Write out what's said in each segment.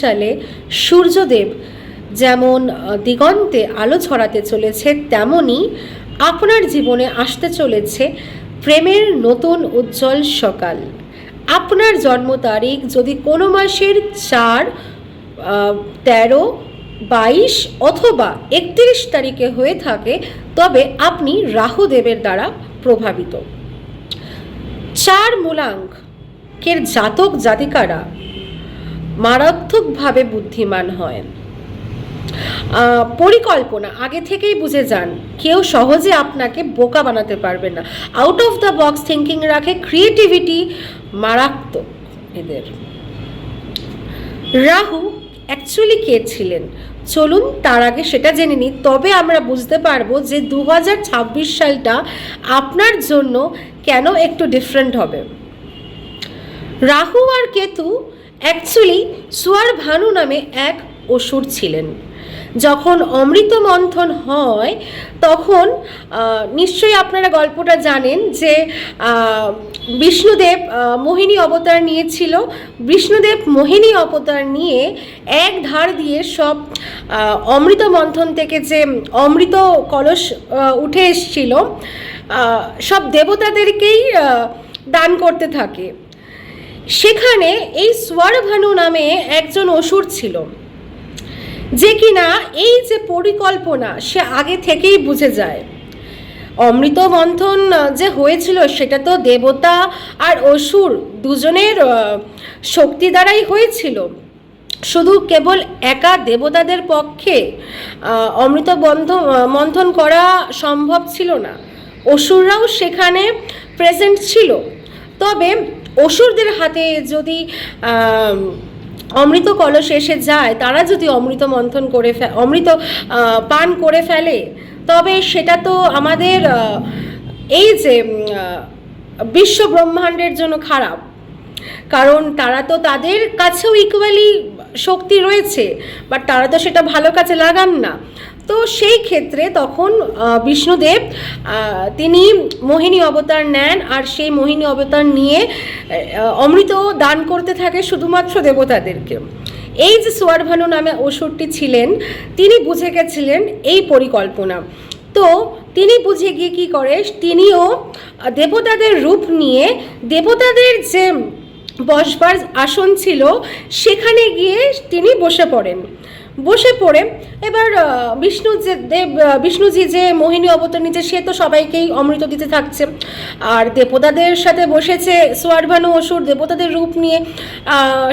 সালে সূর্যদেব যেমন দিগন্তে আলো ছড়াতে চলেছে তেমনই আপনার জীবনে আসতে চলেছে প্রেমের নতুন উজ্জ্বল সকাল। আপনার জন্ম তারিখ যদি কোনো মাসের চার তেরো, বাইশ অথবা একত্রিশ তারিখে হয়ে থাকে, তবে আপনি রাহুদেবের দ্বারা প্রভাবিত। চার মূলাঙ্কের জাতক জাতিকারা মারাত্মকভাবে বুদ্ধিমান হয় পরিকল্পনা, আগে থেকেই বুঝে যান, কেউ সহজে আপনাকে বোকা বানাতে পারবে না। Out of the box thinking রাখে ক্রিয়েটিভিটি মারাত্মক এদের। রাহু অ্যাকচুয়ালি কে ছিলেন? চলুন তার আগে সেটা জেনে নিই। তবে আমরা বুঝতে পারব যে দু হাজার ছাব্বিশ সালটা আপনার জন্য কেন একটু ডিফারেন্ট হবে। রাহু আর কেতু অ্যাকচুয়ালি সুয়ার ভানু নামে এক অসুর ছিলেন। যখন অমৃত মন্থন হয়, তখন নিশ্চয়ই আপনারা গল্পটা জানেন যে বিষ্ণুদেব মোহিনী অবতার নিয়েছিল। বিষ্ণুদেব মোহিনী অবতার নিয়ে এক ধার দিয়ে সব অমৃত মন্থন থেকে যে অমৃত কলস উঠে এসছিল সব দেবতাদেরকেই দান করতে থাকে। সেখানে এই সোয়ারভানু নামে একজন অসুর ছিল। যে কিনা এই যে পরিকল্পনা সে আগে থেকেই বুঝে যায়। অমৃত মন্থন যে হয়েছিল সেটা তো দেবতা আর অসুর দুজনের শক্তি দ্বারাই হয়েছিল। শুধু কেবল একা দেবতাদের পক্ষে অমৃত বন্ধ মন্থন করা সম্ভব ছিল না। অসুররাও সেখানে প্রেজেন্ট ছিল। তবে অসুরদের হাতে যদি অমৃত কলস এসে যায়, তারা যদি অমৃত মন্থন করে অমৃত পান করে ফেলে, তবে সেটা তো আমাদের এই যে বিশ্ব ব্রহ্মাণ্ডের জন্য খারাপ। কারণ তারা তো তাদের কাছেও ইকুয়ালি শক্তি রয়েছে বাট তারা তো সেটা ভালো কাজে লাগান না। তো সেই ক্ষেত্রে তখন বিষ্ণুদেব তিনি মোহিনী অবতার নেন আর সেই মোহিনী অবতার নিয়ে অমৃত দান করতে থাকে শুধুমাত্র দেবতাদেরকে। এই যে সোয়ারভানু নামে অসুরটি ছিলেন, তিনি বুঝে গেছিলেন এই পরিকল্পনা। তো তিনি বুঝে গিয়ে কী করে, তিনিও দেবতাদের রূপ নিয়ে, দেবতাদের যে বসবার আসন ছিল, সেখানে গিয়ে তিনি বসে পড়েন। বসে পড়ে। এবার বিষ্ণু যে দেব বিষ্ণুজি যে মোহিনী অবতার নিচে, সে তো সবাইকেই অমৃত দিতে থাকছে। আর দেবতাদের সাথে বসেছে সোয়ারভানু অসুর, দেবতাদের রূপ নিয়ে।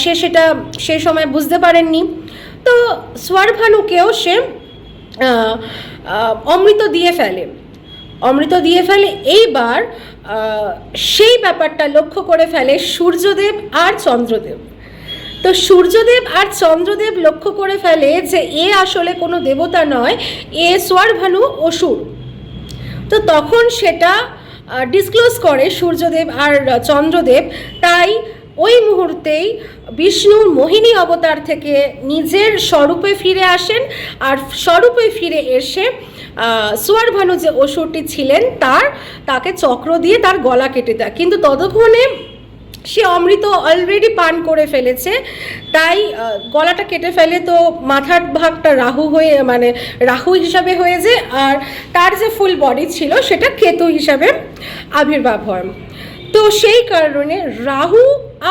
সে সেটা, সে সময় বুঝতে পারেননি। তো সোয়ারভানুকেও সে অমৃত দিয়ে ফেলে। অমৃত দিয়ে ফেলে, এইবার সেই ব্যাপারটা লক্ষ্য করে ফেলে সূর্যদেব আর চন্দ্রদেব। তো সূর্যদেব আর চন্দ্রদেব লক্ষ্য করে ফেলে যে এ আসলে কোনো দেবতা নয়, এ সোয়ারভানু অসুর। তো তখন সেটা ডিসক্লোজ করে সূর্যদেব আর চন্দ্রদেব। তাই ওই মুহূর্তেই বিষ্ণুর মোহিনী অবতার থেকে নিজের স্বরূপে ফিরে আসেন আর স্বরূপে ফিরে এসে সুয়ারভানু যে অসুরটি ছিলেন তার, তাকে চক্র দিয়ে তার গলা কেটে দেয়। কিন্তু ততক্ষণে সে অমৃত অলরেডি পান করে ফেলেছে। তাই গলাটা কেটে ফেলে তো মাথার ভাগটা রাহু হয়ে মানে রাহু হিসাবে হয়ে যায় আর তার যে ফুল বডি ছিল সেটা কেতু হিসাবে আবির্ভাব হয়। তো সেই কারণে রাহু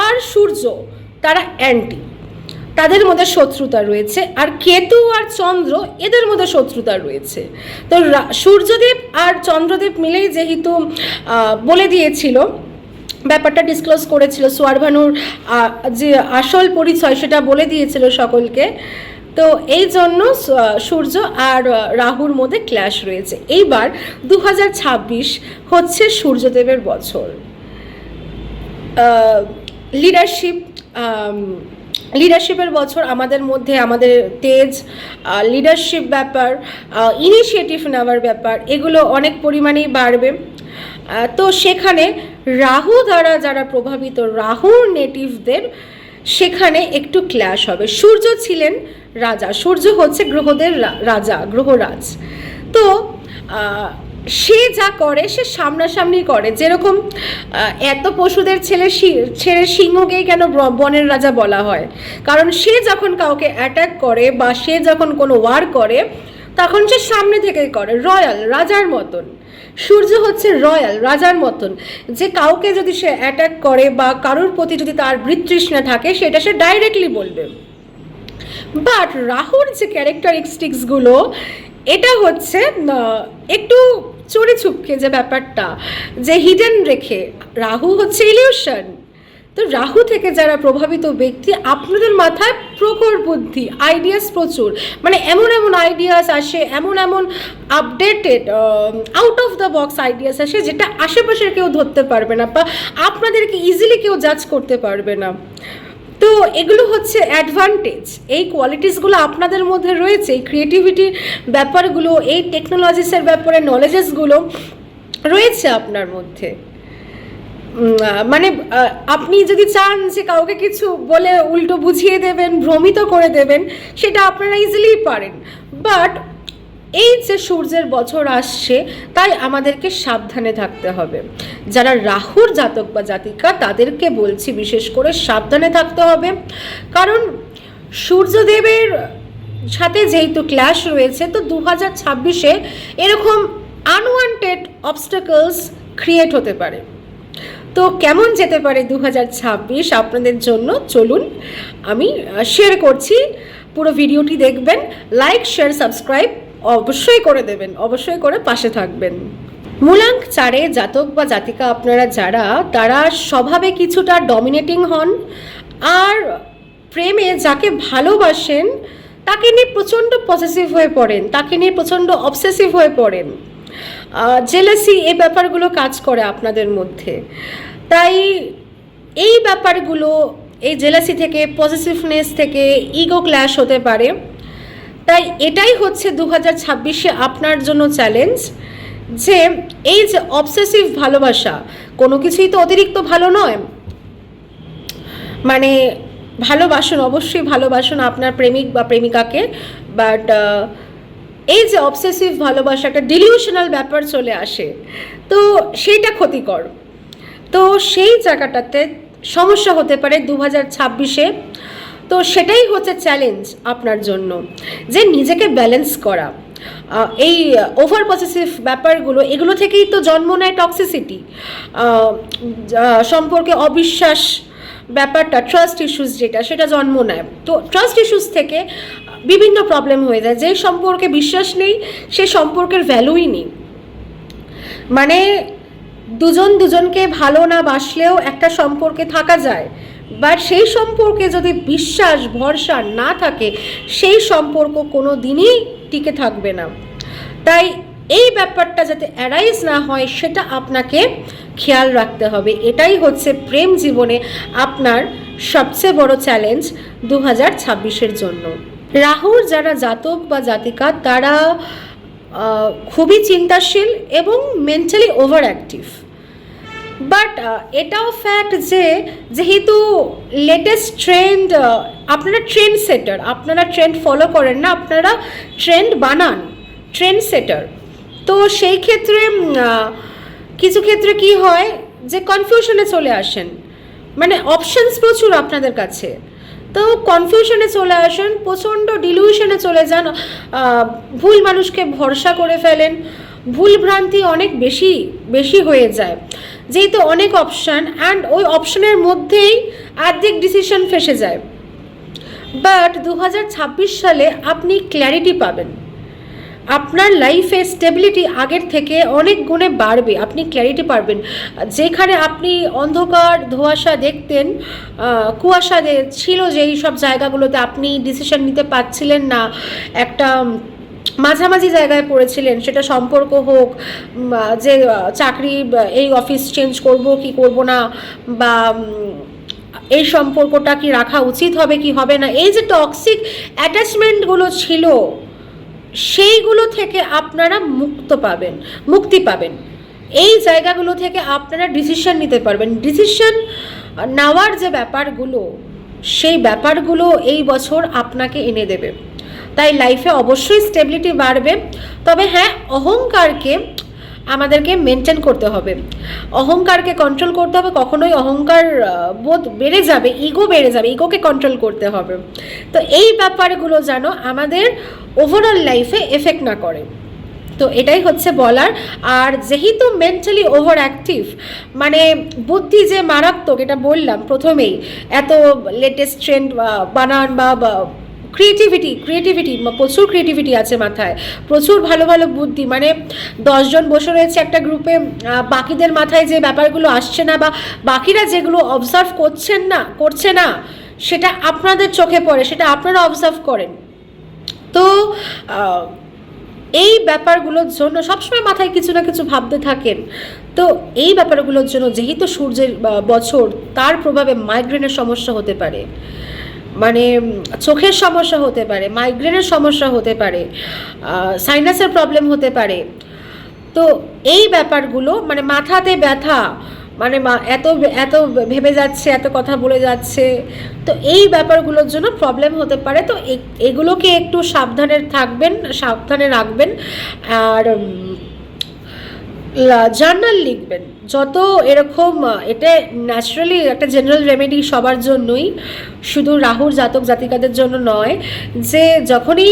আর সূর্য, তারা অ্যান্টি তাদের মধ্যে শত্রুতা রয়েছে আর কেতু আর চন্দ্র এদের মধ্যে শত্রুতা রয়েছে। তো সূর্যদেব আর চন্দ্রদেব মিলেই যেহেতু বলে দিয়েছিল ব্যাপারটা ডিসক্লোজ করেছিল সোয়ারভানুর যে আসল পরিচয় সেটা বলে দিয়েছিল সকলকে। তো এই জন্য সূর্য আর রাহুর মধ্যে ক্ল্যাশ রয়েছে। এইবার দু হাজার ছাব্বিশ হচ্ছে সূর্যদেবের বছর। লিডারশিপ লিডারশিপের বছর আমাদের মধ্যে, আমাদের তেজ লিডারশিপ ব্যাপার ইনিশিয়েটিভ নেওয়ার ব্যাপার, এগুলো অনেক পরিমাণেই বাড়বে। তো সেখানে রাহু দ্বারা যারা প্রভাবিত, রাহুর নেটিভদের সেখানে একটু ক্ল্যাশ হবে। সূর্য ছিলেন রাজা, সূর্য হচ্ছে গ্রহদের রাজা, গ্রহরাজ। তো সে যা করে, সে সামনাসামনি করে। যেরকম এত পশুদের ছেলে ছেড়ে সিংহকেই কেন বনের রাজা বলা হয়? কারণ সে যখন কাউকে অ্যাটাক করে বা সে যখন কোনো ওয়ার করে তখন সে সামনে থেকেই করে, রয়্যাল, রাজার মতন। সূর্য হচ্ছে রয়্যাল, রাজার মতন। যে কাউকে যদি সে অ্যাটাক করে বা কারোর প্রতি যদি তার বৃত্তৃষ্ণা থাকে, সেটা সে ডাইরেক্টলি বলবে। বাট রাহুর যে ক্যারেক্টারিস্টিক্সগুলো এটা হচ্ছে একটু চোরে চুপকে যে ব্যাপারটা, যে হিডেন রেখে, রাহু হচ্ছে ইলিউশন তো রাহু থেকে যারা প্রভাবিত ব্যক্তি, আপনাদের মাথায় প্রখর বুদ্ধি আইডিয়াস প্রচুর। মানে এমন এমন আইডিয়াস আসে, এমন এমন updated out of the box ideas আসে যেটা আশেপাশের কেউ ধরতে পারবে না বা আপনাদেরকে ইজিলি কেউ জাজ করতে পারবে না। তো এগুলো হচ্ছে অ্যাডভান্টেজ এই কোয়ালিটিসগুলো আপনাদের মধ্যে রয়েছে, এই ক্রিয়েটিভিটির ব্যাপারগুলো, এই টেকনোলজিসের ব্যাপারে নলেজেসগুলো রয়েছে আপনার মধ্যে। মানে আপনি যদি চান যে কাউকে কিছু বলে উল্টো বুঝিয়ে দেবেন, ভ্রমিত করে দেবেন, সেটা আপনারা ইজিলি পারেন। বাট এই যে সূর্যের বছর আসছে, তাই আমাদেরকে সাবধানে থাকতে হবে। যারা রাহুর জাতক বা জাতিকা, তাদেরকে বলছি বিশেষ করে সাবধানে থাকতে হবে। কারণ, সূর্যদেবের সাথে যেহেতু ক্ল্যাশ রয়েছে, তো দু হাজার ছাব্বিশে এরকম আনওয়ান্টেড অবস্টাকলস ক্রিয়েট হতে পারে। তো কেমন যেতে পারে দু আপনাদের জন্য চলুন আমি শেয়ার করছি। পুরো ভিডিওটি দেখবেন। লাইক শেয়ার সাবস্ক্রাইব অবশ্যই করে দেবেন। অবশ্যই করে পাশে থাকবেন। মূলাঙ্ক চারে জাতক বা জাতিকা আপনারা যারা, তারা স্বভাবে কিছুটা ডমিনেটিং হন আর প্রেমে যাকে ভালোবাসেন, তাকে নিয়ে প্রচণ্ড পসেসিভ হয়ে পড়েন, তাকে নিয়ে প্রচণ্ড অবসেসিভ হয়ে পড়েন। জেলেসি এই ব্যাপারগুলো কাজ করে আপনাদের মধ্যে। তাই এই ব্যাপারগুলো, এই জেলাসি থেকে পজিটিভনেস থেকে ইগো ক্ল্যাশ হতে পারে। তাই এটাই হচ্ছে দু হাজার ছাব্বিশে আপনার জন্য চ্যালেঞ্জ যে এই যে অবসেসিভ ভালোবাসা, কোনো কিছুই তো অতিরিক্ত ভালো নয়। মানে ভালোবাসুন, অবশ্যই ভালোবাসুন আপনার প্রেমিক বা প্রেমিকাকে বাট এই যে অবসেসিভ ভালোবাসা একটা ডিলিউশনাল ব্যাপার চলে আসে, তো সেইটা ক্ষতিকর। তো সেই জায়গাটাতে সমস্যা হতে পারে দু হাজার ছাব্বিশে। তো সেটাই হচ্ছে চ্যালেঞ্জ আপনার জন্য, যে নিজেকে ব্যালেন্স করা। এই ওভার পসেসিভ ব্যাপারগুলো, এগুলো থেকেই তো জন্ম নেয় টক্সিসিটি সম্পর্কে অবিশ্বাস ব্যাপারটা ট্রাস্ট ইস্যুস যেটা, সেটা জন্ম নেয়। তো ট্রাস্ট ইস্যুস থেকে বিভিন্ন প্রবলেম হয়ে যায়। যে সম্পর্কে বিশ্বাস নেই, সে সম্পর্কের ভ্যালুই নেই। মানে দুজন দুজনকে ভালো না বাসলেও একটা সম্পর্কে থাকা যায়। বাট সেই সম্পর্কে যদি বিশ্বাস, ভরসা না থাকে, সেই সম্পর্ক কোনো দিনই টিকে থাকবে না। তাই এই ব্যাপারটা যাতে অ্যারাইজ না হয়, সেটা আপনাকে খেয়াল রাখতে হবে। এটাই হচ্ছে প্রেম জীবনে আপনার সবচেয়ে বড় চ্যালেঞ্জ দু হাজার জন্য। রাহুর যারা জাতক বা জাতিকা, তারা খুবই চিন্তাশীল এবং মেন্টালি ওভার অ্যাক্টিভ বাট এটাও ফ্যাক্ট যে, যেহেতু লেটেস্ট ট্রেন্ড আপনারা ট্রেন্ড সেটার আপনারা ট্রেন্ড ফলো করেন না, আপনারা ট্রেন্ড বানান ট্রেন্ড সেটার তো সেই ক্ষেত্রে কিছু ক্ষেত্রে কি হয়, যে কনফিউশনে চলে আসেন। মানে অপশনস প্রচুর আপনাদের কাছে। তো কনফিউশনে চলে আসেন, প্রচণ্ড ডিলিউশনে চলে যান ভুল মানুষকে ভরসা করে ফেলেন, ভুল ভ্রান্তি অনেক বেশি বেশি হয়ে যায়। যেহেতু অনেক অপশান অ্যান্ড ওই অপশানের মধ্যেই আর্ধেক ডিসিশন ফেসে যায়। বাট দু হাজার ছাব্বিশ সালে আপনি ক্ল্যারিটি পাবেন। আপনার লাইফে স্টেবিলিটি আগের থেকে অনেক গুণে বাড়বে, আপনি ক্ল্যারিটি পারবেন। যেখানে আপনি অন্ধকার, ধোঁয়াশা দেখতেন কুয়াশা ছিল যে সব জায়গাগুলোতে আপনি ডিসিশন নিতে পারছিলেন না, একটা মাঝামাঝি জায়গায় পড়েছিলেন, সেটা সম্পর্ক হোক যে চাকরি এই অফিস চেঞ্জ করব কি করব না, বা এই সম্পর্কটা কি রাখা উচিত হবে, কি হবে না, এই যে টক্সিক অ্যাটাচমেন্টগুলো ছিল সেইগুলো থেকে আপনারা মুক্ত পাবেন, মুক্তি পাবেন। এই জায়গাগুলো থেকে আপনারা ডিসিশন নিতে পারবেন। ডিসিশন নেওয়ার যে ব্যাপারগুলো, সেই ব্যাপারগুলো এই বছর আপনাকে এনে দেবে। তাই লাইফে অবশ্যই স্টেবিলিটি বাড়বে। তবে হ্যাঁ অহংকারকে আমাদেরকে মেনটেন করতে হবে। অহংকারকে কন্ট্রোল করতে হবে। কখনোই অহংকার বোধ বেড়ে যাবে ইগো বেড়ে যাবে ইগোকে কন্ট্রোল করতে হবে। তো এই ব্যাপারগুলো যেন আমাদের ওভারঅল লাইফে এফেক্ট না করে। তো এটাই হচ্ছে বলার। আর যেহেতু মেন্টালি ওভার অ্যাক্টিভ মানে বুদ্ধি যে মারাত্মক, এটা বললাম প্রথমেই, এত লেটেস্ট ট্রেন্ড বানান বা ক্রিয়েটিভিটি ক্রিয়েটিভিটি প্রচুর ক্রিয়েটিভিটি আছে মাথায়। প্রচুর ভালো ভালো বুদ্ধি মানে দশজন বসে রয়েছে একটা গ্রুপে বাকিদের মাথায় যে ব্যাপারগুলো আসছে না বা বাকিরা যেগুলো অবজার্ভ করছেন না, করছে না, সেটা আপনাদের চোখে পড়ে, সেটা আপনারা অবজার্ভ করেন। তো এই ব্যাপারগুলোর জন্য সবসময় মাথায় কিছু না কিছু ভাবতে থাকেন। তো এই ব্যাপারগুলোর জন্য যেহেতু সূর্যের বছর, তার প্রভাবে মাইগ্রেনের সমস্যা হতে পারে। মানে চোখের সমস্যা হতে পারে মাইগ্রেনের সমস্যা হতে পারে সাইনাসের প্রবলেম হতে পারে। তো এই ব্যাপারগুলো মানে মাথাতে ব্যথা মানে মা, এত এত ভেবে যাচ্ছে, এত কথা বলে যাচ্ছে। তো এই ব্যাপারগুলোর জন্য প্রবলেম হতে পারে। তো এগুলোকে একটু সাবধানে থাকবেন, সাবধানে রাখবেন। আর জার্নাল লিখবেন। যত এরকম, এটা ন্যাচারালি একটা জেনারেল রেমেডি সবার জন্যই। শুধু রাহুর জাতক জাতিকাদের জন্য নয়, যে যখনই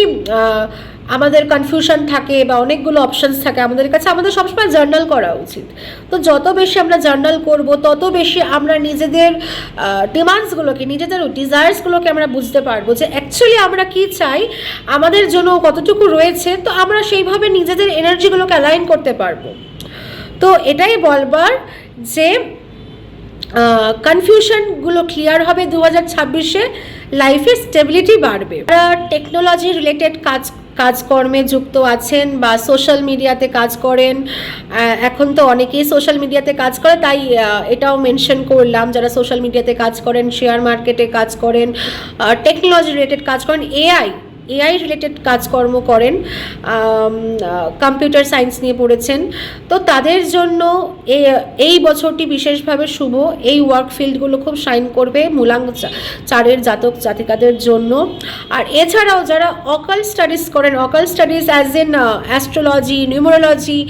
আমাদের কনফিউশন থাকে বা অনেকগুলো অপশানস থাকে আমাদের কাছে, আমাদের সবসময় জার্নাল করা উচিত। তো যত বেশি আমরা জার্নাল করব, তত বেশি আমরা নিজেদের ডিমান্ডসগুলোকে নিজেদের ডিজায়ার্সগুলোকে আমরা বুঝতে পারব যে অ্যাকচুয়ালি আমরা কি চাই, আমাদের জন্য কতটুকু রয়েছে, তো আমরা সেইভাবে নিজেদের এনার্জিগুলোকে অ্যালাইন করতে পারব। তো এটাই বলবার যে কনফিউশনগুলো ক্লিয়ার হবে দু হাজার ছাব্বিশে লাইফে স্টেবিলিটি বাড়বে। টেকনোলজি রিলেটেড কাজ কাজকর্মে যুক্ত আছেন বা সোশ্যাল মিডিয়াতে কাজ করেন এখন তো অনেকেই সোশ্যাল মিডিয়াতে কাজ করে, তাই এটাও মেনশন করলাম যারা সোশ্যাল মিডিয়াতে কাজ করেন শেয়ার মার্কেটে কাজ করেন টেকনোলজি রিলেটেড কাজ করেন এআই এআই রিলেটেড কাজকর্ম করেন কম্পিউটার সায়েন্স নিয়ে পড়েছেন। তো তাদের জন্য এই বছরটি বিশেষভাবে শুভ। এই ওয়ার্ক ফিল্ডগুলো খুব শাইন করবে চা- চারের জাতক জাতিকাদের জন্য। আর এছাড়াও যারা অকাল স্টাডিজ করেন occult studies as in astrology numerology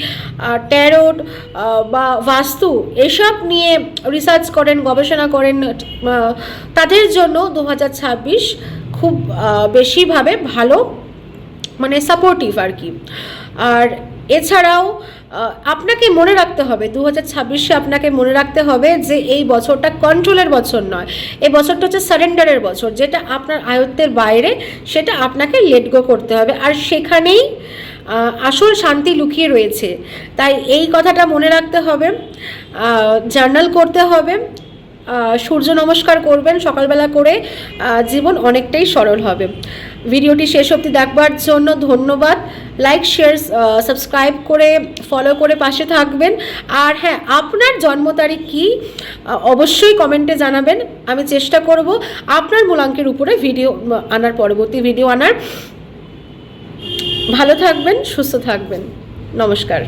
tarot বা বাস্তু, এসব নিয়ে রিসার্চ করেন, গবেষণা করেন তাদের জন্য দু হাজার ছাব্বিশ খুব বেশিভাবে ভালো মানে সাপোর্টিভ আর কি। আর এছাড়াও আপনাকে মনে রাখতে হবে দু হাজার ছাব্বিশে আপনাকে মনে রাখতে হবে যে এই বছরটা কন্ট্রোলের বছর নয়। এই বছরটা হচ্ছে সারেন্ডারের বছর, যেটা আপনার আয়ত্তের বাইরে, সেটা আপনাকে লেট গো করতে হবে। আর সেখানেই আসল শান্তি লুকিয়ে রয়েছে। তাই এই কথাটা মনে রাখতে হবে জার্নাল করতে হবে সূর্য নমস্কার করবেন সকালবেলা করে জীবন অনেকটাই সরল হবে। ভিডিওটি শেষ অবধি দেখবার জন্য ধন্যবাদ। লাইক শেয়ার সাবস্ক্রাইব করে ফলো করে পাশে থাকবেন। আর হ্যাঁ আপনার জন্ম তারিখ কী অবশ্যই কমেন্টে জানাবেন। আমি চেষ্টা করব আপনার মূলাঙ্কের উপরে ভিডিও আনার পরবর্তী ভিডিও আনার। ভালো থাকবেন, সুস্থ থাকবেন। নমস্কার।